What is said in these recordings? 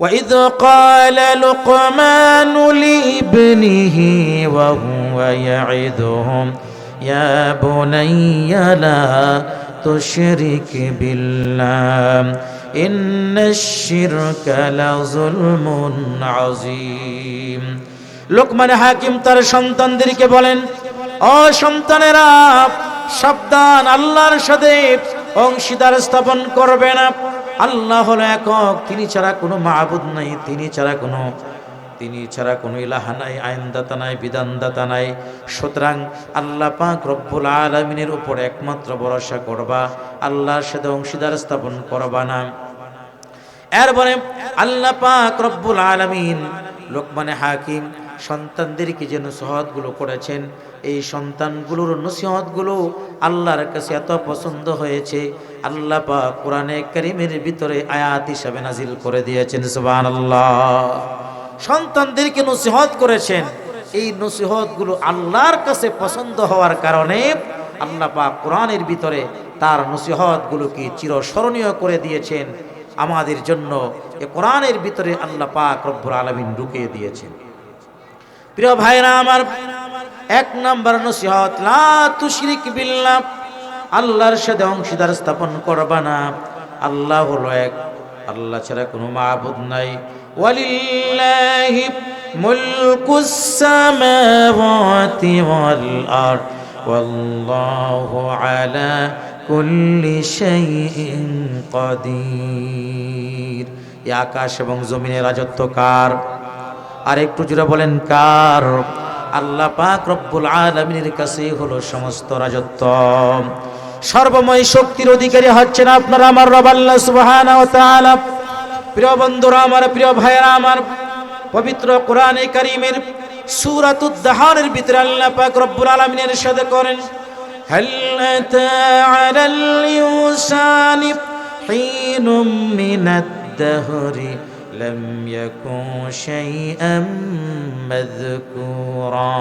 وإذ قال لقمان لابنه وهو يعدهم يا بني لا تشرك بالله إن الشرك لظلم عظيم লোকমান হাকিম তার সন্তানদেরকে বলেন ও সন্তানেরা সাবধান আল্লাহর সাথে অংশীদার স্থাপন করবে না আল্লাহ হলো একক, তিনি ছাড়া কোনো মাহবুদ নাই, তিনি ছাড়া কোনো, তিনি ছাড়া কোনো ইলাহা নাই, আইনদাতা নাই, বিধানদাতা নাই। সুতরাং আল্লাহ পাক রব্বুল আলমিনের উপর একমাত্র ভরসা করবা, আল্লাহর সাথে অংশীদার স্থাপন করবা না। এরপরে আল্লাহ পাক রব্বুল আলমিন লোকমানে হাকিম সন্তানদেরকে যেন নসিহতগুলো করেছেন এই সন্তানগুলোর নসিহতগুলো আল্লাহর কাছে এত পছন্দ হয়েছে, আল্লাহ পাক কোরআনে করিমের ভিতরে আয়াত হিসাবে নাজিল করে দিয়েছেন, সুবহানাল্লাহ। সন্তানদেরকে নসিহত করেছেন, এই নসিহতগুলো আল্লাহর কাছে পছন্দ হওয়ার কারণে আল্লাহ পাক কোরআনের ভিতরে তার নসিহতগুলোকে চিরস্মরণীয় করে দিয়েছেন, আমাদের জন্য এ কোরআনের ভিতরে আল্লাহ পাক রব্বুল আলমিন ঢুকিয়ে দিয়েছেন। প্রিয় ভাইরা আমার এক নম্বর নসিহত, লা তুশরিক বিল্লাহ আল্লাহর সাথে অংশীদার স্থাপন করবা না। আল্লাহ হলো এক, আল্লাহ ছাড়া কোনো মাহবুদ নাই। ওয়ালিল্লাহি মুলকুস সামাওয়াতি ওয়াল আরদ ওয়াল্লাহু আলা কুল্লি শাইইন কাদির। এই আকাশ এবং জমিনের রাজত্ব কার? আর একটু জুড়ে বলেন, কার? আল্লাহ পাক রব্বুল আলমিনের কাছে হলো সমস্ত রাজত্ব সর্বময় শক্তির অধিকারী হচ্ছেন আপনারা আমার রব আল্লাহ সুবহানাহু ওয়া তাআলা প্রিয় বন্ধুরা আমার প্রিয় ভাইয়েরা আমার পবিত্র কোরআনে কারীমের সূরাতুদ দাহারের ভিতরে আল্লাহ পাক রব্বুল আলামিনের সাথে করেন هل أتى على الإنسان حين من الدهر لم يكن شيئا مذكورا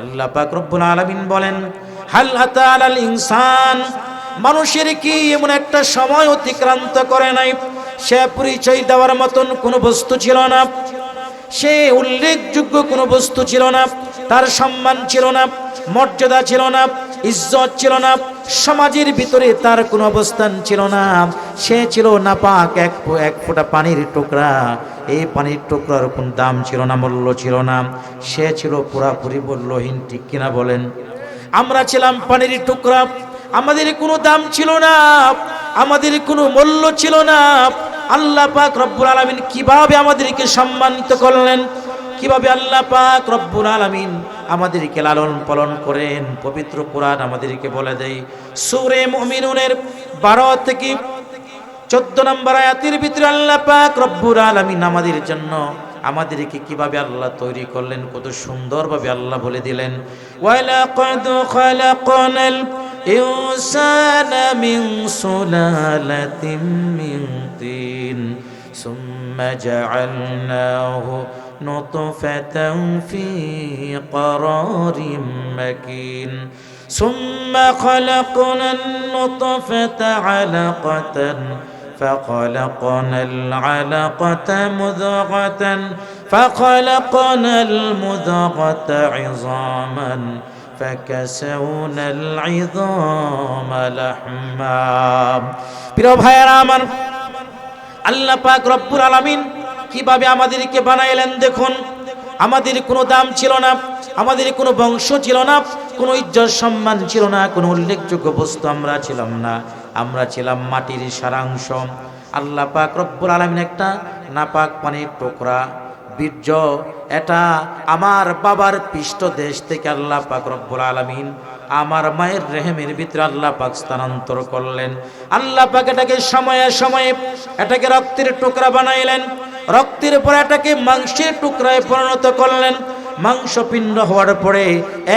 আল্লাহ পাক রব্বুল আলামিন বলেন হাল আতা আলাল ইনসান মানুষের কি এমন একটা সময় অতিক্রান্ত করে নাই সে পরিচয় দেওয়ার মতন কোনো বস্তু ছিল না সে উল্লেখযোগ্য কোনো বস্তু ছিল না। তার সম্মান ছিল না, মর্যাদা ছিল না, ইজ্জত ছিল না, সমাজের ভিতরে তার কোনো অবস্থান ছিল না। সে ছিল নাপাক, এক ফো- এক ফোঁটা পানির টুকরা। এই পানির টুকরার কোন দাম ছিল না, মূল্য ছিল না। সে ছিল পুরাপুরি মূল্যহীন, ঠিক কিনা বলেন? আমরা ছিলাম পানির টুকরা। আমাদের কোনো দাম ছিল না, আমাদের কোনো মূল্য ছিল না। আল্লাহ পাক রব্বুল আলামিন কীভাবে আমাদেরকে সম্মানিত করলেন? কীভাবে আল্লাহ পাক রব্বুল আলামিন আমাদেরকে লালন পালন করেন? পবিত্র কোরআন আমাদেরকে বলে দেয়। সূরে মুমিনুনের 12 থেকে চোদ্দ নম্বর আয়াতের ভিতরে আল্লাহ পাক রব্বুল আলামিন আমাদের জন্য আমাদেরকে কীভাবে আল্লাহ তৈরি করলেন? কত সুন্দরভাবে আল্লাহ বলে দিলেন। ওয়ালাকাদ মিন সুলালাতিন মিন তিন সুম্মা জাআলনাহু نطفة في قرار مكين ثم خلقنا النطفة علقة فخلقنا العلقة مذغة فخلقنا المذغة عظاما فكسونا العظام لحما প্রিয় ভাইয়েরা আমার আল্লাহ পাক রব্বুল আলামিন কীভাবে আমাদেরকে বানাইলেন দেখুন। আমাদের কোনো দাম ছিল না, আমাদের কোনো বংশ ছিল না, কোনো ইজ্জত সম্মান ছিল না, কোনো উল্লেখযোগ্য বস্তু আমরা ছিলাম না। আমরা ছিলাম মাটির সারাংশ। আল্লাহ পাক রব্বুল আলামিন একটা নাপাক পানির টুকরা বীর্য, এটা আমার বাবার পৃষ্ঠ দেশ থেকে আল্লাহ পাক রব্বুল আলামিন আমার মায়ের রেহেমের ভিতরে আল্লাহ পাক স্থানান্তর করলেন। আল্লাহ পাক এটাকে সময়ে সময়ে এটাকে রক্তের টুকরা বানাইলেন। রক্তের পরে এটাকে মাংসের টুকরায় পরিণত করলেন। মাংস পিণ্ড হওয়ার পরে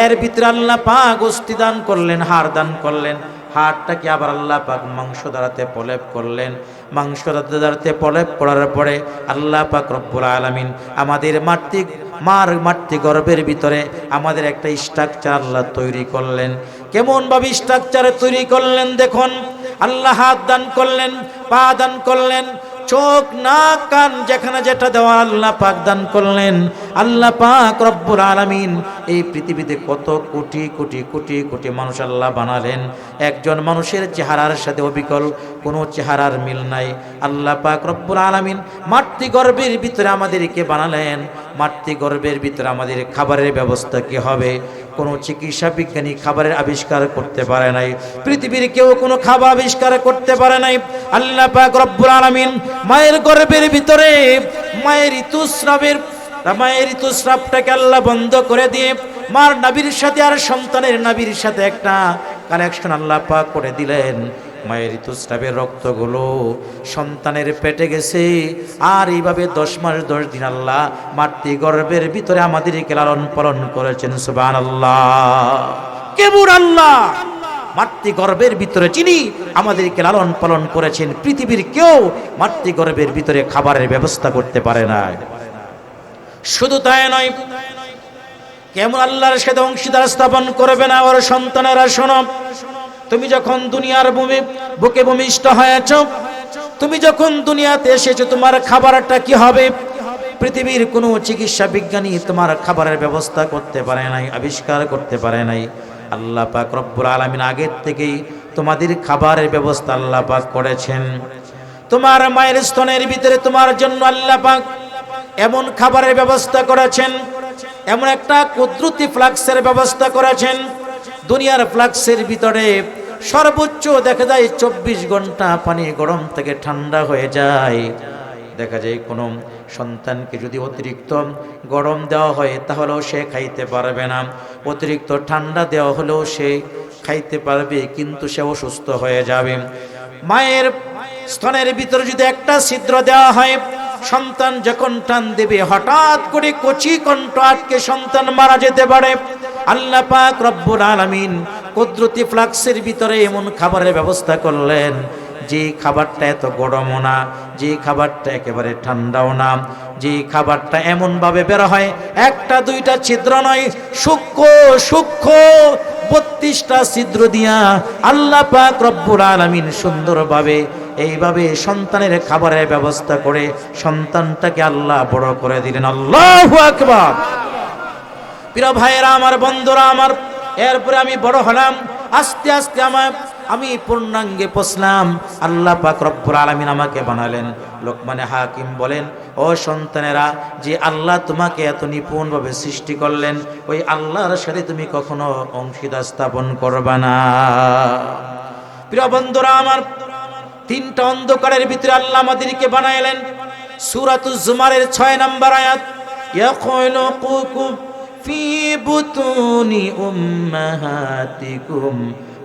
এর ভিতরে আল্লাহ পাক অস্থি দান করলেন হাড় দান করলেন। হাড়টাকে আবার আল্লাহ পাক মাংস দ্বারাতে প্রলেপ করলেন? মাংস দ্বারাতে প্রলেপ করার পরে আল্লাহ পাক রব্বুল আলামিন আমাদের মাতৃ, মার মাতৃ গর্ভের ভিতরে আমাদের একটা স্ট্রাকচার আল্লাহ তৈরি করলেন। কেমনভাবে স্ট্রাকচার তৈরি করলেন দেখুন? আল্লাহ হাত দান করলেন, পা দান করলেন চোখ না কান যেখানে যেটা দেওয়া আল্লাহ পাক দান করলেন। আল্লাহ পাক রব্বুল আলামিন এই পৃথিবীতে কত কোটি কোটি কোটি কোটি মানুষ আল্লাহ বানালেন। একজন মানুষের চেহারার সাথে অবিকল কোনো চেহারার মিল নাই। আল্লাহ পাক রব্বুল আলামিন মাতৃগর্ভের ভিতরে আমাদেরকে বানালেন। মাতৃগর্ভের ভিতরে আমাদের খাবারের ব্যবস্থা কি হবে? কোনো চিকিৎসা বিজ্ঞানী খাবারের আবিষ্কার করতে পারে নাই। পৃথিবীর কেউ কোনো খাবার আবিষ্কার করতে পারে নাই। আল্লাহ পাক রব্বুল আলামিন মায়ের গর্ভের ভিতরে মায়ের ঋতুস্রাবের, মায়ের ঋতুস্রাবটাকে আল্লাহ বন্ধ করে দিয়ে মার নাবির সাথে আর সন্তানের নাবির সাথে একটা কানেকশন আল্লাহ পাক করে দিলেন। মায়ের ঋতুস্রাবের রক্তগুলো সন্তানের পেটে গেছে। আর এইভাবে দশ মাস, দশ দিন আল্লাহ মাতৃ গর্ভের ভিতরে আমাদেরকে লালন পালন করেছেন সুবান আল্লাহ কেবুর আল্লাহ মাতৃগর্ভের ভিতরে চিনি আমাদেরকে লালন পালন করেছেন, পৃথিবীর কেউ মাতৃগর্ভের ভিতরে খাবারের ব্যবস্থা করতে পারে না শুধু তাই নয় কেমন আল্লাহর সাথে অংশীদার স্থাপন করবে না, ওর সন্তানেরা, শোনো। তুমি যখন দুনিয়ার ভূমি বুকে ভূমিষ্ঠ হয়েছ, তুমি যখন দুনিয়াতে এসেছ, তোমার খাবারটা কি হবে? পৃথিবীর কোনো চিকিৎসা বিজ্ঞানী তোমার খাবারের ব্যবস্থা করতে পারে নাই, আবিষ্কার করতে পারে নাই। আল্লাহ পাক রব্বুল আলমিন আগের থেকেই তোমাদের খাবারের ব্যবস্থা আল্লাহ পাক করেছেন। তোমার মায়ের স্তনের ভিতরে তোমার জন্য আল্লাহ পাক এমন খাবারের ব্যবস্থা করেছেন, এমন একটা কুদরতি ফ্লাক্সের ব্যবস্থা করেছেন দুনিয়ার ফ্লাক্সের ভিতরে সর্বোচ্চ দেখা যায় চব্বিশ ঘণ্টা পানি গরম থেকে ঠান্ডা হয়ে যায়। দেখা যায় কোনো সন্তানকে যদি অতিরিক্ত গরম দেওয়া হয় তাহলেও সে খাইতে পারবে না। অতিরিক্ত ঠান্ডা দেওয়া হলেও সে খাইতে পারবে, কিন্তু সে অসুস্থ হয়ে যাবে। মায়ের স্তনের ভিতরে যদি একটা ছিদ্র দেওয়া হয়, সন্তান যখন টান দেবে, হঠাৎ করে কচি কণ্ঠ আটকে সন্তান মারা যেতে পারে। আল্লাহ পাক রব্বুল আলামিন কুদরতি ফ্লাক্সের ভিতরে এমন খাবারের ব্যবস্থা করলেন, যে খাবারটা এত গরমও না, যে খাবারটা একেবারে ঠান্ডাও না, যে খাবারটা এমনভাবে বের হয়, একটা, দুইটা ছিদ্র নয়, সূক্ষ্ম সূক্ষ্ম বত্রিশটা ছিদ্র দিয়া আল্লাহ পাক রব্বুল আলামিন সুন্দরভাবে, এইভাবে সন্তানের খাবারের ব্যবস্থা করে সন্তানটাকে আল্লাহ বড় করে দিলেন। আল্লাহ আকবার! প্রিয় ভাইয়েরা, আমার বন্ধুরা, আমার এরপরে আমি বড় হলাম। আস্তে আস্তে আমার আমি পূর্ণাঙ্গে পৌঁছলাম। আল্লাহ পাক রব্বুল আলামিন আমাকে বানালেন। লোকমানে হাকিম বলেন, ও সন্তানেরা, যে আল্লাহ তোমাকে এত নিপুণভাবে সৃষ্টি করলেন, ওই আল্লাহর সাথে তুমি কখনো অংশীদার স্থাপন করবা না। প্রিয় বন্ধুরা, আমার তিনটা অন্ধকারের ভিতরে আল্লাহ আমাদেরকে বানাইলেন। সুরাতুজ জুমারের ছয় নম্বর আয়াত ইয়াখলুকুকুম ফি বুতুনি উম্মাহাতিকুম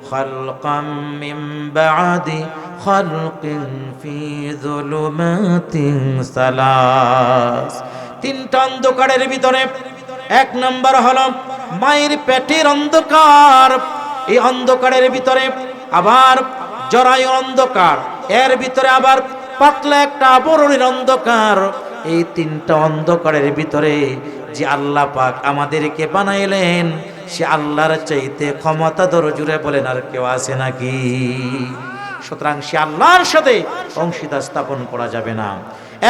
খালকাম মিন বাদি খালকিন ফি যুলুমাতিন সালাস। তিনটা অন্ধকারের ভিতরে, এক নম্বর হলো মায়ের পেটের অন্ধকার। এই অন্ধকারের ভিতরে আবার জরায়ু অন্ধকার, এর ভিতরে আবার পাতলা একটা আবরণের অন্ধকার। এই তিনটা অন্ধকারের ভিতরে যে আল্লাহ পাক আমাদেরকে বানাইলেন, সে আল্লাহর চাইতে ক্ষমতাধর জুড়ে বলেন, আর কেউ আছে নাকি? সুতরাং সে আল্লাহর সাথে অংশীদার স্থাপন করা যাবে না।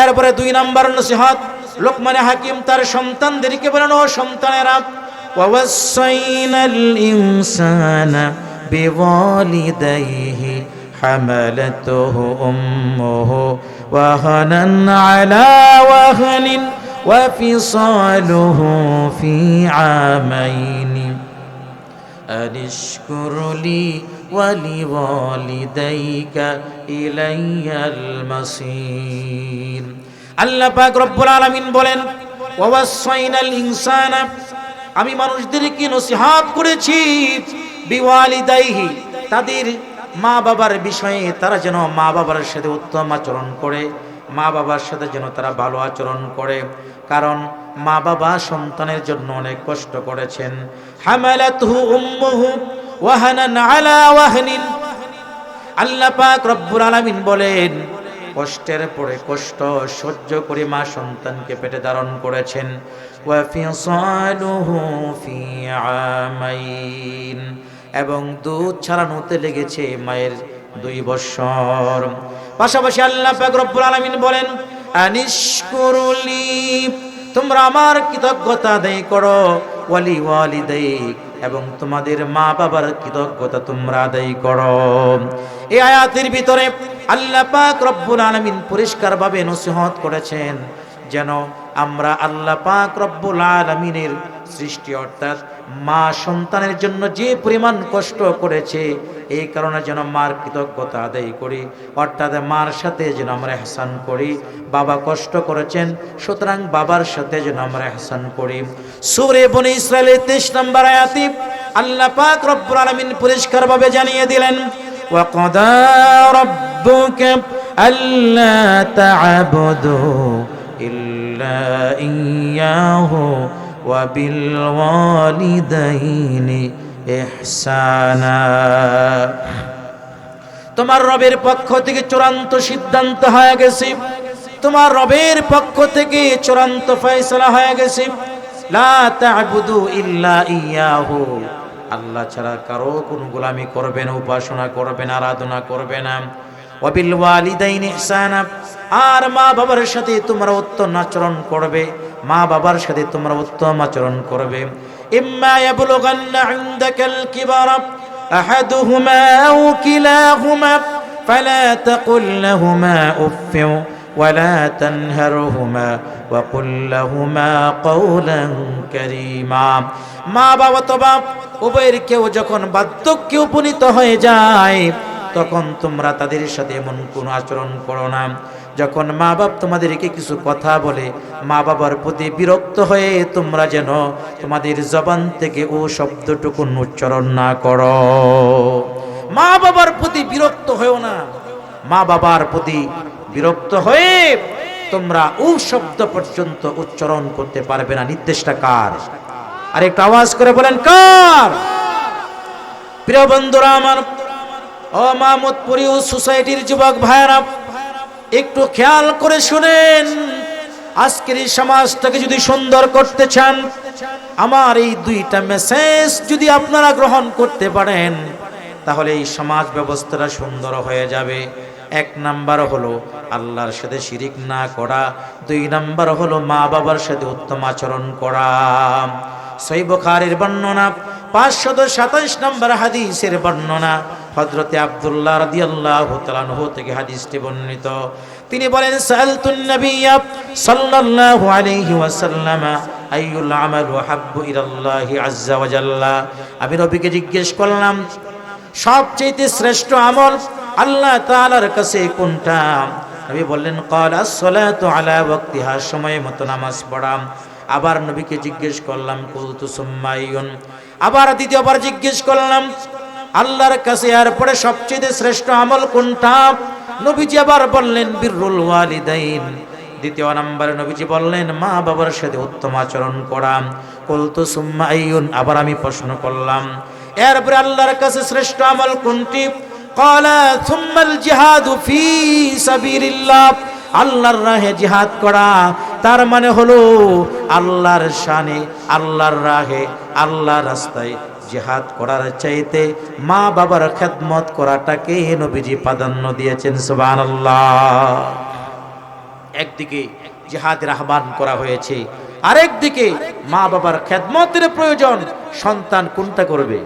এরপরে দুই নাম্বার নসিহত, লোকমানে হাকিম তার সন্তানদেরকে বলেন, ও সন্তানের বিওয়ালিদাইহি উম্মুহু ওয়াহানান আলা ওয়াহানিন وفصاله في عامين أن اشكر لي ولوالديك إلي المصير আল্লাহ পাক রব্বুল আলামিন বলেন ওয়াসাইনাল ইনসানা আমি মানুষদেরকে নসিহাত করেছি বিওয়ালিদাইহি তাদের মা বাবার বিষয়ে তারা যেন মা বাবার সাথে উত্তম আচরণ করে মা বাবার সাথে যেন তারা ভালো আচরণ করে। কারণ মা বাবা সন্তানের জন্য অনেক কষ্ট করেছেন। হামালাতহু উম্মুহু ওয়াহানান আলা ওয়াহনিন। আল্লাহ পাক রব্বুল আলামিন বলেন, কষ্টের পরে কষ্ট সহ্য করে মা সন্তানকে পেটে ধারণ করেছেন। এবং দুধ ছাড়ানোতে লেগেছে মায়ের দুই বৎসর পাশাপাশি আল্লাহ রব্বুল আলামিন বলেন আনিশকুরুলি তোমরা আমার কৃতজ্ঞতা আদায় করো, ওয়ালি ওয়ালিদাইক, এবং তোমাদের মা বাবার কৃতজ্ঞতা তোমরা আদায় করো। এই আয়াতের ভিতরে আল্লাহ পাক রব্বুল আলামিন পরিষ্কারভাবে নসিহত করেছেন, যেন আমরা আল্লাহ পাক রব্বুল আলামিনের সৃষ্টি অর্থাৎ মা সন্তানের জন্য যে পরিমাণ কষ্ট করেছে এই কারণে যেন মার কৃতজ্ঞতা আদায় করি অর্থাৎ মার সাথে যেন আমরা এহসান করি বাবা কষ্ট করেছেন সুতরাং বাবার সাথে যেন আমরা এহসান করি সুরে বনে ইসরায়েলের তেইশ নম্বর আয়াতি আল্লাহ পাক রব্বুল আলামিন পরিষ্কারভাবে জানিয়ে দিলেন وقضى ربك ألا تعبدوا إلا إياه وبالوالدين إحسانا তোমার রবের পক্ষ থেকে চূড়ান্ত সিদ্ধান্ত হয়ে গেছে তোমার রবের পক্ষ থেকে চূড়ান্ত ফয়সলা হয়ে গেছে লা তা'বুদু ইল্লা ইয়াহু আল্লাহ ছাড়া কারো কোনো গোলামি করবে না উপাসনা করবে না আরাধনা করবে না ওয়াবিল ওয়ালিদাইনি ইহসানা আর মা বাবার সাথে তোমরা উত্তম আচরণ করবে মা বাবার সাথে তোমরা উত্তম আচরণ করবে ইম্মা ইয়াবলুগান্না ইনদাকাল কিবারা আহাদুহুমা আও কিলাহুমা ফালা তাকুল লাহুমা উফ ولا تنهرهما وقل لهما قولا كريما মা বাবা তো বাপ উভয়ের কেউ যখন বার্ধক্যে উপনীত হয়ে যায় তখন তোমরা তাদের সাথে এমন কোন আচরণ করো না। যখন মা বাপ তোমাদেরকে কিছু কথা বলে, মা বাবার প্রতি বিরক্ত হয়ে তোমরা যেন তোমাদের জবান থেকে ও শব্দটুকু উচ্চারণ না করো। মা বাবার প্রতি বিরক্ত হয়েও না। মা বাবার প্রতি বিরক্ত হয়ে তোমরা ও শব্দ পর্যন্ত উচ্চারণ করতে পারবে না। নির্দেশটা কার? আর একটু আওয়াজ করে বলেন, কার? প্রিয় বন্ধুরা আমার ও ও সোসাইটির যুবক ভাইয়েরা, একটু খেয়াল করে শুনেন। আজকের এই সমাজটাকে যদি সুন্দর করতে চান, আমার এই দুইটা মেসেজ যদি আপনারা গ্রহণ করতে পারেন, তাহলে এই সমাজ ব্যবস্থাটা সুন্দর হয়ে যাবে। এক নাম্বার হলো আল্লাহর সাথে শিরিক না করা। দুই নাম্বার হলো মা বাবার সাথে উত্তম আচরণ করা। সই বুখারীর বর্ণনা পাঁচশত সাতাইশ নম্বর হাদিসের বর্ণনা। হজরতে আব্দুল্লাহ রাদিয়াল্লাহু তাআলা থেকে হাদিসটি বর্ণিত। তিনি বলেন সালতুন নবিয়্য সাল্লাল্লাহু আলাইহি ওয়াসাল্লাম, আইয়ুল আমালু হাব্বু ইলাল্লাহি আজ্জা ওয়া আমি নবীকে জিজ্ঞেস করলাম সবচেয়ে শ্রেষ্ঠ আমল আল্লাহ তাআলার কাছে কোনটা? নবী বললেন, ক্বাল as-সালাতু আলা ওয়াক্তিহা, সময় মতো নামাজ পড়া। আবার নবীকে জিজ্ঞেস করলাম, কুলতু সুম্মাইয়ুন আবার দ্বিতীয়বার জিজ্ঞেস করলাম, আল্লাহর কাছে এরপরে সবচেয়ে শ্রেষ্ঠ আমল কোনটা? নবীজি আবার বললেন বিররুল ওয়ালিদাইন। দ্বিতীয় নম্বরে নবীজি বললেন, মা বাবার সাথে উত্তম আচরণ করা। কুলতু সুম্মাইয়ুন আবার আমি প্রশ্ন করলাম, এরপরে আল্লাহর কাছে শ্রেষ্ঠ আমল কোনটি? ক্বালা সুম্মাল জিহাদু ফি সাবিলিল্লাহ। আল্লাহর রাহে জিহাদ করা, তার মানে হলো আল্লাহর শানে, আল্লাহর রাহে, আল্লাহর রাস্তায় জিহাদ করার চাইতে মা বাবার খেদমত করাটাকে নবীজি প্রাধান্য দিয়েছেন, সুবহানাল্লাহ। একদিকে জিহাদের আহ্বান করা হয়েছে, আরেকদিকে মা বাবার খেদমতের প্রয়োজন, সন্তান কোনটা করবে?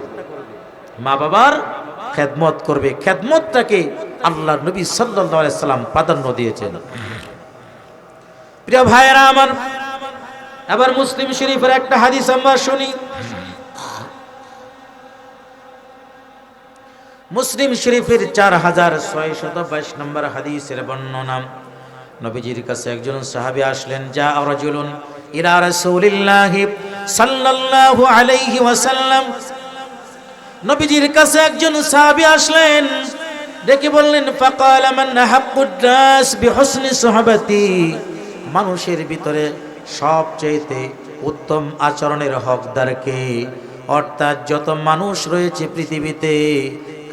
মা বাবার খেদমত করবে, খেদমতটাকে আল্লাহ নবী সাল্লাম প্রাধান্য দিয়েছেন। প্রিয় ভাইয়েরা আমার আবার মুসলিম শরীফের একটা হাদিস আমরা শুনি। মুসলিম শরীফের চার হাজার ছয় শত বাইশ নম্বর হাদিসের বর্ণনা। নবীজির কাছে একজন সাহাবি আসলেন, যা রাজুলুন ইলা রাসূলিল্লাহি সাল্লাল্লাহু আলাইহি ওয়াসাল্লাম। নবীজির কাছে একজন সাহাবি আসলেন ডেকে বললেন, ফাকালা মান হাক্কুদ নাস বিহুসনি সুহবাতি। মানুষের ভিতরে সবচেয়ে উত্তম আচরণের হকদার কে? অর্থাৎ যত মানুষ রয়েছে পৃথিবীতে,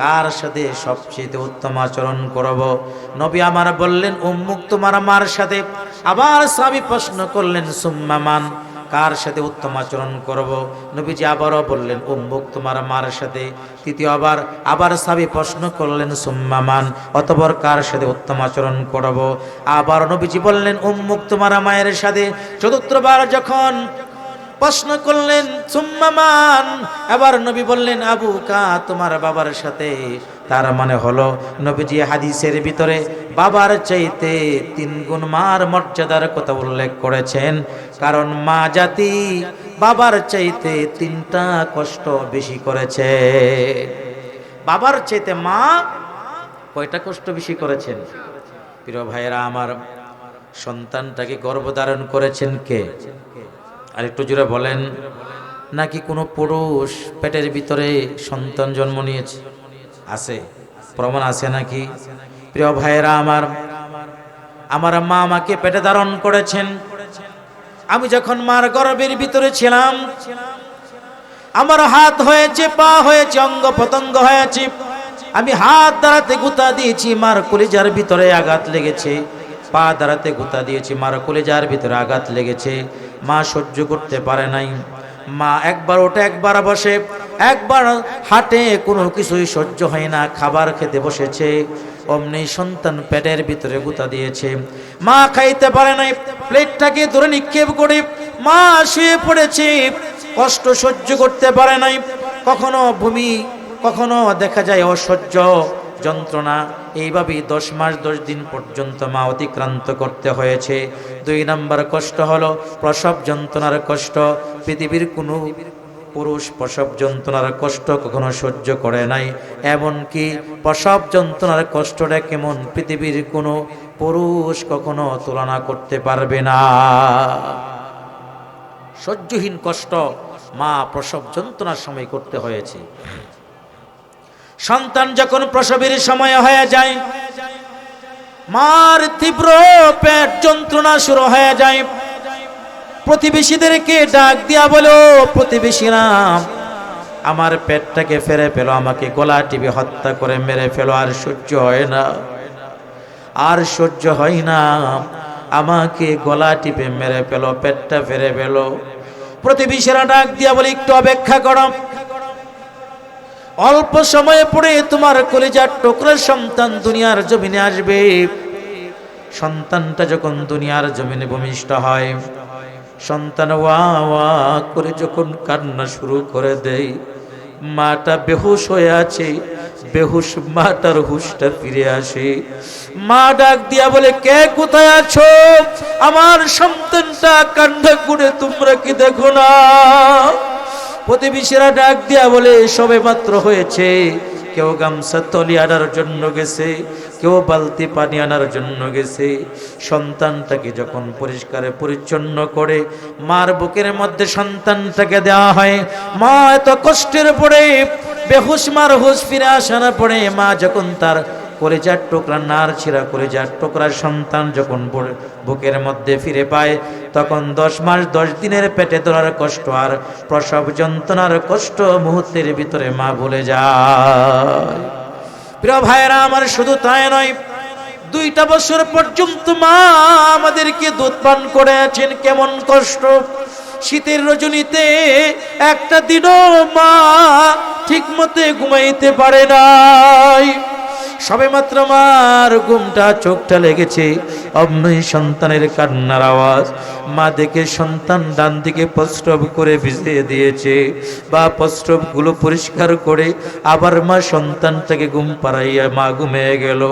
কার সাথে সবচেয়ে উত্তম আচরণ করব? নবী আমার বললেন উম্মুক তোমার আমার সাথে। আবার সাবি প্রশ্ন করলেন সুম্মামান কার সাথে উত্তম আচরণ করব? নবীজি আবারও বললেন, উম্মুক তোমার মার সাথে। তৃতীয়বার আবার সাবি প্রশ্ন করলেন সুম্মামান অতপর কার সাথে উত্তম আচরণ করব? আবার নবীজি বললেন, উম্মুক তোমার মায়ের সাথে। চতুর্থবার যখন প্রশ্ন করলেন সুম্মামান এবার নবী বললেন, আবু কা তোমার বাবার সাথে। তার মানে হলো নবীজি হাদিসের ভিতরে বাবার চাইতে তিন গুণ মার মর্যাদার কথা উল্লেখ করেছেন। কারণ মা জাতি বাবার চাইতে তিনটা কষ্ট বেশি করেছে। বাবার চাইতে মা কয়টা কষ্ট বেশি করেছেন? প্রিয় ভাইয়েরা, আমার সন্তানটাকে গর্ভধারণ করেছেন কে? আর একটু জোরে বলেন, নাকি কোনো পুরুষ পেটের ভিতরে সন্তান জন্ম নিয়েছে? আছে, প্রমাণ আছে নাকি? প্রিয় ভাইয়েরা আমার আমার মা আমাকে পেটে ধারণ করেছেন। আমি যখন মার গর্ভের ভিতরে ছিলাম, আমার হাত হয়েছে, পা হয়েছে, অঙ্গ পতঙ্গ হয়েছে। আমি হাত দাঁড়াতে গুতা দিয়েছি, মার কলিজার ভিতরে আঘাত লেগেছে। পা দাঁড়াতে গুতা দিয়েছি, মার কলিজার ভিতরে আঘাত লেগেছে। মা সহ্য করতে পারে নাই। মা একবার ওঠে, একবার বসে। একবার হাটে কোনো কিছুই সহ্য হয় না, খাবার খেতে বসেছে, অমনি সন্তান পেটের ভিতরে গুতা দিয়েছে। মা খাইতে পারে নাই, প্লেটটাকে ধরে নিক্ষেপ করে মা শুয়ে পড়েছে, কষ্ট সহ্য করতে পারে নাই। কখনো ভূমি, কখনো দেখা যায় অসহ্য যন্ত্রণা। এইভাবেই দশ মাস, দশ দিন পর্যন্ত মা অতিক্রান্ত করতে হয়েছে। দুই নাম্বার কষ্ট হলো প্রসব যন্ত্রণার কষ্ট। পৃথিবীর কোনো পুরুষ প্রসব যন্ত্রণার কষ্ট কখনো সহ্য করে নাই, এমনকি প্রসব যন্ত্রণার কষ্টটা কেমন পৃথিবীর কোনো পুরুষ কখনো তুলনা করতে পারবে না। সহ্যহীন কষ্ট মা প্রসব যন্ত্রণার সময় করতে হয়েছে। সন্তান যখন প্রসবের সময় হয়ে যায়, মার তীব্র পেট যন্ত্রণা শুরু হয়ে যায়। প্রতিবেশীদেরকে ডাক দিয়া বলো? প্রতিবেশীরা, আমার পেটটাকে ফেরে পেল আমাকে গলা টিপে হত্যা করে মেরে ফেলো, আর সহ্য হয় না। আর সহ্য হয় না। আমাকে গলা টিপে মেরে পেল পেটটা ফেরে পেল প্রতিবেশীরা ডাক দিয়া বলে, একটু অপেক্ষা করো। অল্প সময়ে পড়ে তোমার কলেজার টুকরা সন্তান দুনিয়ার জমিনে আসবে। সন্তানটা যখন দুনিয়ার জমিনে ভূমিষ্ঠ হয় সন্তান ওয়া ওয়া করে যখন কান্না শুরু করে দেয়, মাটা বেহুশ হয়ে আছে, বেহুশ মাটার হুশটা ফিরে আসে। মা ডাক দিয়া বলে, কে কোথায় আছো? আমার সন্তানটা কান্না করে তোমরা কি দেখো না? প্রতিবেশীরা ডাক দিয়া বলে, সবে মাত্র হয়েছে। কেউ গামছা তলি আনার জন্য গেছে। কেউ বালতি পানি আনার জন্য গেছে। সন্তানটাকে যখন পরিষ্কারে পরিচ্ছন্ন করে মার বুকের মধ্যে সন্তানটাকে দেওয়া হয়, মা এত কষ্টের পরে বেহুশ মার হুশ ফিরে আসার পরে মা যখন তার কলেজার টুকরা, নার ছিঁড়া কলেজার টুকরা সন্তান যখন বুকের মধ্যে ফিরে পায়, তখন দশ মাস, দশ দিনের পেটে ধরার কষ্ট আর প্রসব যন্ত্রণার কষ্ট মুহূর্তের ভিতরে মা ভুলে যায়। প্রিয় ভাইয়েরা, আমার শুধু তাই নয়, দুইটা বছর পর্যন্ত মা আমাদেরকে দুধ পান করে আছেন কেমন কষ্ট। শীতের রজনীতে একটা দিনও মা ঠিক মতে ঘুমাইতে পারে নাই। সবে মাত্র মার ঘুমটা, চোখটা লেগেছে। অমনই সন্তানের কান্নার আওয়াজ। মা দেখে সন্তান ডান দিকে প্রস্রব করে ভিজিয়ে দিয়েছে। বা প্রস্রবগুলো পরিষ্কার করে আবার মা সন্তানটাকে ঘুম পাড়াইয়া মা ঘুমিয়ে গেল।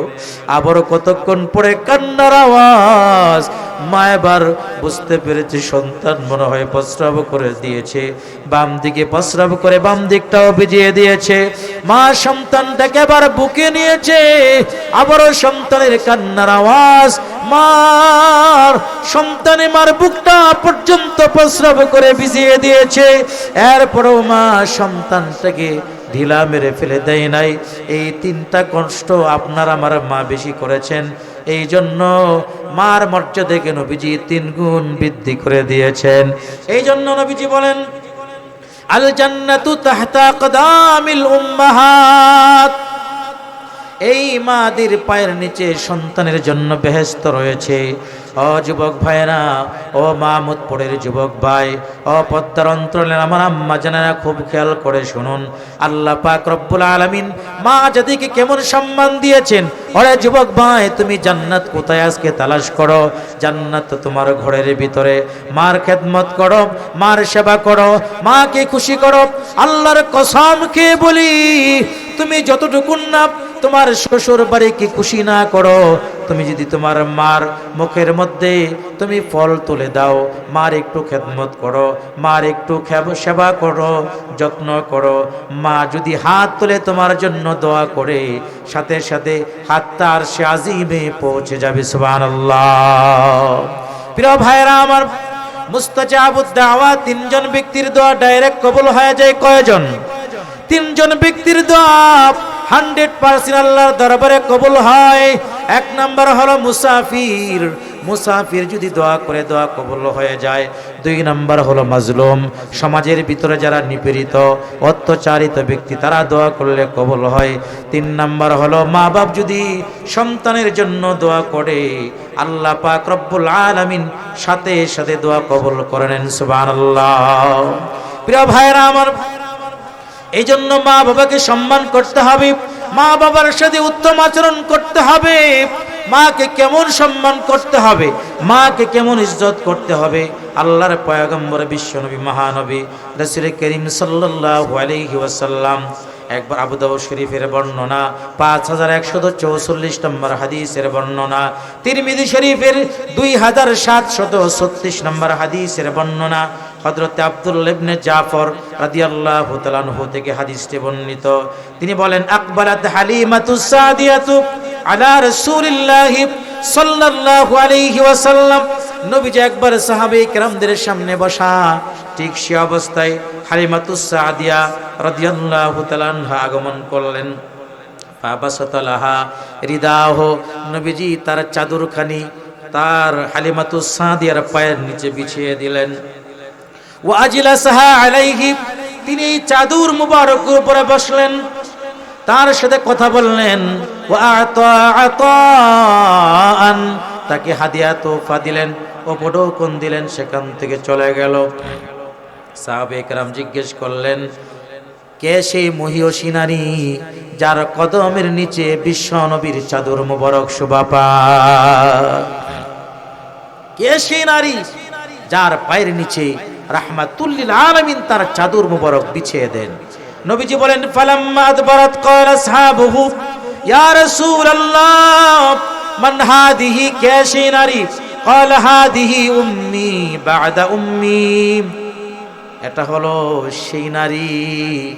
আবারও কতক্ষণ পরে কান্নার আওয়াজ। মা এবার বুঝতে পেরেছে, সন্তান মনে হয় প্রস্রাব করে দিয়েছে। বাম দিকে প্রস্রাব করে বাম দিকটাও ভিজিয়ে দিয়েছে। মা সন্তানটাকে আবার বুকে নিয়েছে। আবারও সন্তানের কান্নার আওয়াজ। মার সন্তানে মার বুকটা পর্যন্ত প্রস্রাব করে ভিজিয়ে দিয়েছে। এরপরেও মা সন্তানটাকে ঢিলা মেরে ফেলে দেয় নাই। এই তিনটা কষ্ট আপনার আমার মা বেশি করেছেন। এই জন্য মার মর্যাদাকে নবীজি তিন গুণ বৃদ্ধি করে দিয়েছেন। এই জন্য নবীজি বলেন, আল জান্নাতু তাহতা কদামিল উম্মাহাত। এই মাদের পায়ের নিচে সন্তানের জন্য বেহেস্ত রয়েছে। ও যুবক ভাইরা ও মাহমুদপুরের যুবক ভাই পদ্মার অন্তরের আমার আম্মা জানেরা খুব খেয়াল করে শুনুন। আল্লাহ পাক রব্বুল আলামিন মা জাতিকে কেমন সম্মান দিয়েছেন? ওরে যুবক ভাই, তুমি জান্নাত কোথায় আজকে তালাশ করো? জান্নাত তোমার ঘরের ভিতরে। মার খেদমত করো, মার সেবা করো, মাকে খুশি করো। আল্লাহর কসম খেয়ে বলি তুমি যতটুকু না, তোমার শ্বশুর বাড়িকে খুশি না করো? তুমি যদি তোমার মার মুখের মধ্যে তুমি ফল তুলে দাও, মার একটু খেদমত করো, মার একটু সেবা করো, যত্ন করো। মা যদি হাত তুলে তোমার জন্য দোয়া করে, সাথে সাথে হাত তার সে আজিমে পৌঁছে যাবে সুবান প্রিয় ভাইরা আমার মুস্তাজাবুদ্দাওয়া তিনজন ব্যক্তির দোয়া ডাইরেক্ট কবুল হয়ে যায় কয়জন? তিনজন ব্যক্তির দোয়া হান্ড্রেড পার্সেন্ট আল্লাহর দরবারে কবুল হয়। এক নাম্বার হলো মুসাফির। মুসাফির যদি দোয়া করে, দোয়া কবল হয়ে যায়। দুই নাম্বার হলো মাজলুম। সমাজের ভিতরে যারা নিপীড়িত, অত্যাচারিত ব্যক্তি, তারা দোয়া করলে কবল হয়। তিন নাম্বার হলো মা বাপ যদি সন্তানের জন্য দোয়া করে, আল্লাহ পাক রব্বুল আলামিন সাথে সাথে দোয়া কবল করে নেন, সুবহানাল্লাহ। প্রিয় ভাইরা আমার এই জন্য মা বাবাকে সম্মান করতে হবে। মা বাবার সাথে উত্তম আচরণ করতে হবে। মাকে কেমন সম্মান করতে হবে? মাকে কেমন ইজ্জত করতে হবে? আল্লাহর পয়গম্বর বিশ্বনবী, মহানবী, রসুল করিম সাল্লাল্লাহু আলাইহি ওয়াসাল্লাম। একবার আবু দাউদ শরীফের বর্ণনা, পাঁচ হাজার একশত চৌচল্লিশ নম্বর হাদিসের বর্ণনা তিরমিদি শরীফের দুই হাজার সাতশত ছত্রিশ নম্বর হাদিসের বর্ণনা হযরত আব্দুল ইবনে জাফর রাদিয়াল্লাহু তাআলা আনহু থেকে হাদিসটি বর্ণিত। তিনি বলেন, আকবালাত হালিমাতু সাদিয়াতু আলা রাসূলিল্লাহ সাল্লাল্লাহু আলাইহি ওয়াসাল্লাম। নবীজি একবার সাহাবে কেরামদের সামনে বসা, ঠিক সে অবস্থায় হালিমাতুস সাদিয়া রাদিয়াল্লাহু তাআলা আগমন করলেন। ফাবাসাতালাহা রিদাহ। নবীজি তার চাদরখানি তার হালিমাতুস সাদিয়ার পায়ের নিচে বিছিয়ে দিলেন। ও আলাইহি, তিনি চাদর মুবারক উপরে বসলেন। তার সাথে কথা বললেন ও আতাআন। তাকে হাদিয়া তোফা দিলেন ও কোন দিলেন, সেখান থেকে চলে গেল। সাহাবে একরাম জিজ্ঞেস করলেন, কে সেই মহিয়সী নারী যার কদমের নিচে বিশ্ব নবীর চাদর মুবারক শোভাপা কে সেই নারী যার পায়ের নিচে রাহমাতুল্লিল আলামিন তার চাদর মুবারক বিছিয়ে দেন। নবীজি বলেন, ফালাম্মা আদবারাত ক্বালা আসহাবুহু, ইয়া রাসূলুল্লাহ, মান হাদিহি, কে সেই নারী? ক্বালা হাদিহি উম্মি বাদা উম্মি। এটা হলো সেই নারী,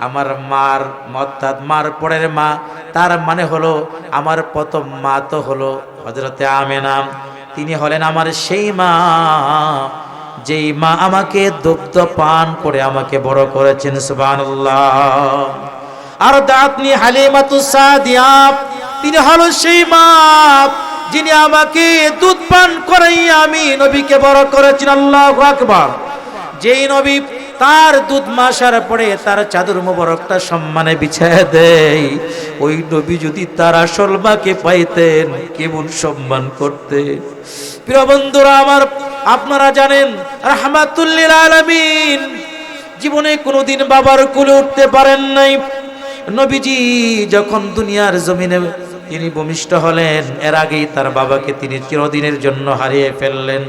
আমার মার অর্থাৎ মার পরের মা। তার মানে হলো, আমার প্রথম মা তো হলো হজরতে আমেনা। তিনি হলেন আমার সেই মা। যেই মা আমাকে দুগ্ধ পান করে আমাকে বড় করেছেন, সুবহানাল্লাহ। আর দাঁতনি হালিমাতু সাদিয়া, তিনি হলো সেই মা যিনি আমাকে দুধ পান করাইয়া আমি নবীকে বড় করেছেন, আল্লাহু আকবার। যেই নবী তার দুধ মাসার পরে তার চাদর মোবারকটা সম্মানে বিছায় দেয়। ওই নবী যদি তার আসল মাকে পাইতেন, কেমন সম্মান করতে প্রিয় বন্ধুরা, আমার আপনারা জানেন, রাহমাতুল্লিল আলামিন, জীবনে কোনোদিন বাবার কুলে উঠতে পারেন নাই। নবীজি যখন দুনিয়ার জমিনে তিনি ভূমিষ্ঠ হলেন, এর আগেই তার বাবাকে তিনি চিরদিনের জন্য হারিয়ে ফেললেন।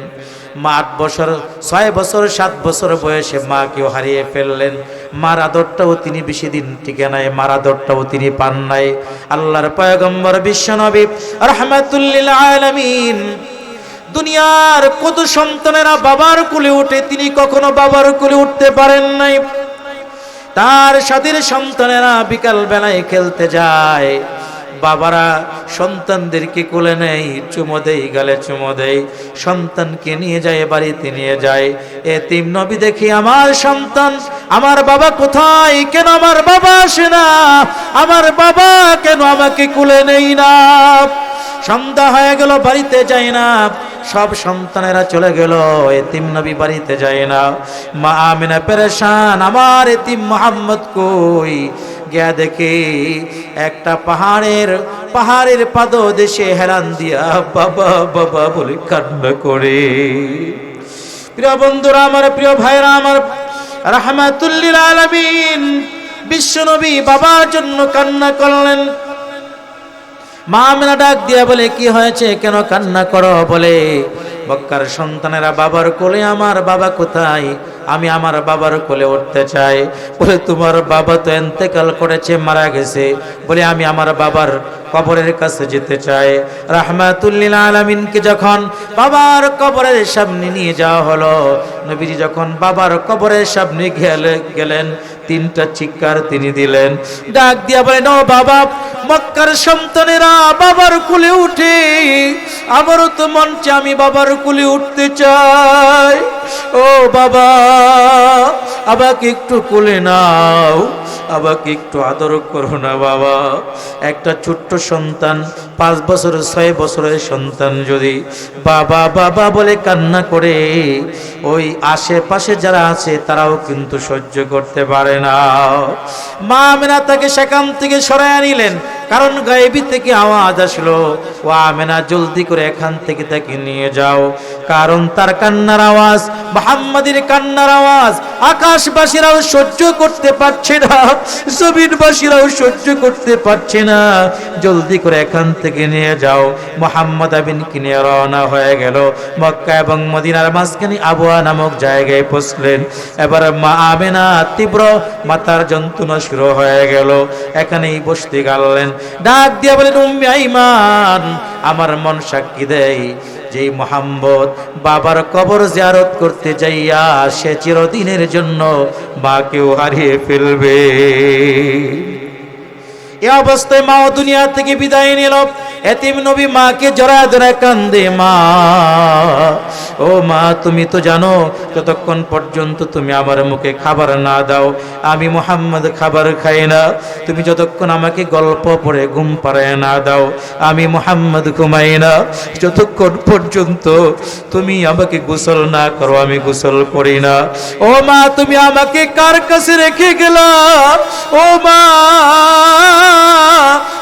মা আট বছর, ছয় বছর, সাত বছর বয়সে মাকেও হারিয়ে ফেললেন। মার আদরটাও তিনি বেশি দিন টিকে নাই, মার আদরটাও তিনি পান নাই। আল্লাহর পয়গম্বর বিশ্বনবী, রহমাতুল্লিল আলামিন দুনিয়ার কত সন্তানেরা বাবার কুলে উঠে তিনি কখনো বাবার কুলে উঠতে পারেন নাই। তার সাথীর সন্তানেরা বিকাল বেলায় খেলতে যায়, বাবারা সন্তানদেরকে কোলে নেই চুমো দেই গালে চুমো দেই সন্তানকে নিয়ে যায়, বাড়িতে নিয়ে যায়। এ তিম নবী দেখি, আমার সন্তান, আমার বাবা কোথায়? কেন আমার বাবা আসে না? আমার বাবা কেন আমাকে কুলে নেই না? সন্ধ্যা হয়ে গেল, বাড়িতে যায় না। সব সন্তানেরা চলে গেল, এতিম নবী বাড়িতে যায় না। মা আমিনা পেরেশান, আমার এতিম মোহাম্মদ কই? গিয়া দেখে একটা পাহাড়ের পাহাড়ের পাদ দেশে হেলান দিয়া বাবা বাবা বলে কান্না করে। প্রিয় বন্ধুরা, আমার প্রিয় ভাইরা আমার রাহমাতুল্লিল আলামিন বিশ্বনবী বাবার জন্য কান্না করলেন। মা মেলা ডাক দিয়া বলে, কি হয়েছে? কেন কান্না করো? বলে বক্কার সন্তানেরা বাবার কোলে, আমার বাবা কোথায়? আমি আমার বাবার কোলে উঠতে চাই। বলে, তোমার বাবা তো এন্তেকাল করেছে, মারা গেছে। বলে, আমি আমার বাবার কবরের কাছে যেতে চাই রাহমাতুল্লিল আলামিনকে যখন বাবার কবরের সামনে নিয়ে যাওয়া হলো, নবীজি যখন বাবার কবরের সামনে গেলে, গেলেন, তিনটা চিৎকার তিনি দিলেন। ডাক দিয়া বলেন, ও বাবা, মক্কার সন্তানেরা বাবার কুলে উঠে, আমারও তো মঞ্চে আমি বাবার কুলে উঠতে চাই। ও বাবা, আমাকে একটু কোলে নাও। আমাকে একটু আদর করো না, বাবা। একটা ছোট্ট সন্তান, পাঁচ বছর, ছয় বছরের সন্তান যদি বাবা বাবা বলে কান্না করে, ওই আশেপাশে যারা আছে তারাও কিন্তু সহ্য করতে পারে না। মা আমেনা তাকে সেখান থেকে সরাই নিলেন, কারণ গায়েবি থেকে আওয়াজ আসলো, ও আমেনা, জলদি করে এখান থেকে তাকে নিয়ে যাও। কারণ তার কান্নার আওয়াজ, মোহাম্মদের কান্নার আওয়াজ, আকাশবাসীরাও সহ্য করতে পারছে না। জমিনবাসীরাও সহ্য করতে পারছে না। জলদি করে এখান থেকে নিয়ে যাও। মোহাম্মদ আবিন কিনে রওনা হয়ে গেল। মক্কা এবং মদিনার মাঝখানে আবুয়া নামক জায়গায় পৌঁছলেন। এবার মা আমেনা তীব্র মাতার যন্ত্রণা শুরু হয়ে গেল। এখানেই বসতে গেলেন ডাক দিয়া বলেন, উম্মে আইমান, আমার মন সাক্ষী দেয় যেই মোহাম্মদ বাবার কবর জিয়ারত করতে যাইয়া সে চিরদিনের জন্য মাকেও হারিয়ে ফেলবে। এ অবস্থায় মাও দুনিয়া থেকে বিদায় নিল। এতিম নবী মাকে জড়া জড়া কান্দে, মা, ও মা, তুমি তো জানো, যতক্ষণ পর্যন্ত তুমি আমার মুখে খাবার না দাও, আমি মোহাম্মদ খাবার খাই না। তুমি যতক্ষণ আমাকে গল্প পড়ে ঘুম পাড়ায় না দাও, আমি মোহাম্মদ ঘুমাই না। যতক্ষণ পর্যন্ত তুমি আমাকে গোসল না করো, আমি গোসল করি না। ও মা, তুমি আমাকে কার কাছে রেখে গেলা? ও মা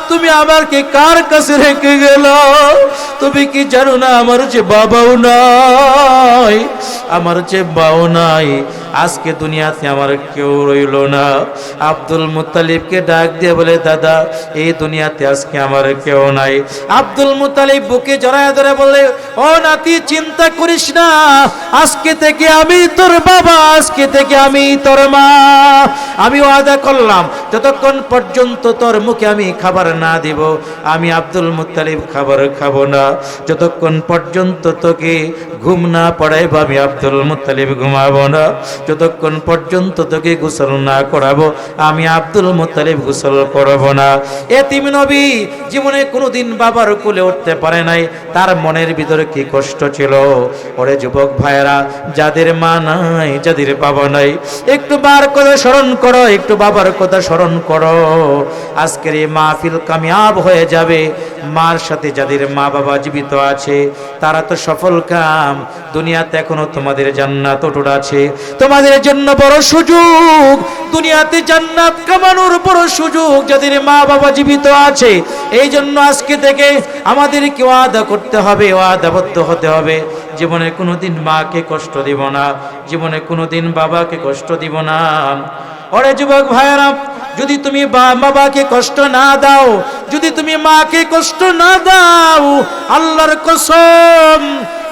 তুমি আমার আমাকে কার কাছে রেখে গেল? তুমি কি জানো না আমার যে বাবাও নাই? আমার যে বাও নাই। আজকে দুনিয়াতে আমার কেউ রইল না। আব্দুল মুতালিবকে ডাক দিয়ে বলে, দাদা, এই দুনিয়াতে আজকে আমার কেউ নাই। আব্দুল মুতালিব বুকে জড়ায় ধরে বলে, ও নাতি, চিন্তা করিস না। আজকে থেকে আমি তোর বাবা, আজকে থেকে আমি তোর মা। আমি ওয়াদা করলাম, যতক্ষণ পর্যন্ত তোর মুখে আমি খাবার না দিব, আমি আব্দুল মুতালিব খাবার খাব না। যতক্ষণ পর্যন্ত তোকে ঘুম না পড়াইব, আমি আব্দুল মুতালিব ঘুমাবো না। যতক্ষণ পর্যন্ত তোকে গোসল না করাবো, আমি আব্দুল মুতালিব গোসল করব না। এতিম নবী জীবনে কোনোদিন বাবার কোলে উঠতে পারে নাই। তার মনের ভিতরে কি কষ্ট ছিল? ওরে যুবক ভাইয়েরা, যাদের মা নাই, যাদের বাবা নাই, একটু বার করে স্মরণ করো, একটু বাবার কথা স্মরণ করো। আজকের এই মাহফিল কামিয়াব হয়ে যাবে। মার সাথে যাদের মা বাবা জীবিত আছে, তারা তো সফল কাম। দুনিয়াতে এখনও তোমাদের জান্নাত অটুট আছে। তোমাদের জন্য বড় সুযোগ। দুনিয়াতে জান্নাত কামানোর বড় সুযোগ যাদের মা বাবা জীবিত আছে। এই জন্য আজকে থেকে আমাদেরকে ওয়াদা করতে হবে, ওয়াদাবদ্ধ হতে হবে। জীবনে কোনোদিন মাকে কষ্ট দিব না, জীবনে কোনোদিন বাবাকে কষ্ট দিব না। ওরে যুবক ভাইয়েরা, যদি তুমি বাবাকে কষ্ট না দাও, যদি তুমি মাকে কষ্ট না দাও, আল্লাহর কসম,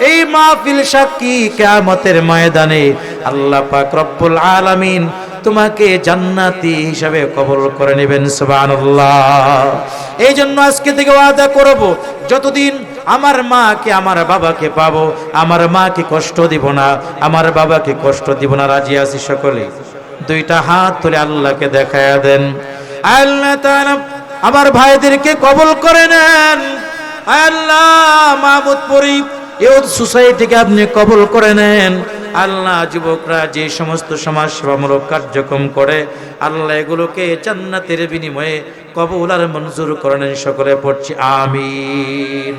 এই মাহফিল সাক্ষী কিয়ামতের ময়দানে আল্লাহ পাক রব্বুল আলামিন তোমাকে জান্নাতি হিসাবে কবল করে নেবেন, সুবহানাল্লাহ। এই জন্য আজকে থেকে ওয়াদা করব, যতদিন আমার মাকে, আমার বাবাকে পাবো, আমার মাকে কষ্ট দিব না, আমার বাবাকে কষ্ট দিব না, রাজি আছি সকলে। দুইটা হাত তুলে আল্লাহকে দেখায় দেন। আল্লাহ আমার ভাইদেরকে কবল করে নেন। আল্লাহ মাহমুদ পরি ইউথ সোসাইটিকে আপনি কবল করে নেন। আল্লাহ যুবকরা যে সমস্ত সমাজ সেবামূলক কার্যক্রম করে, আল্লাহ এগুলোকে জান্নাতের বিনিময়ে কবুল আর মঞ্জুর করে নেন। সকলে পড়ছি, আমিন।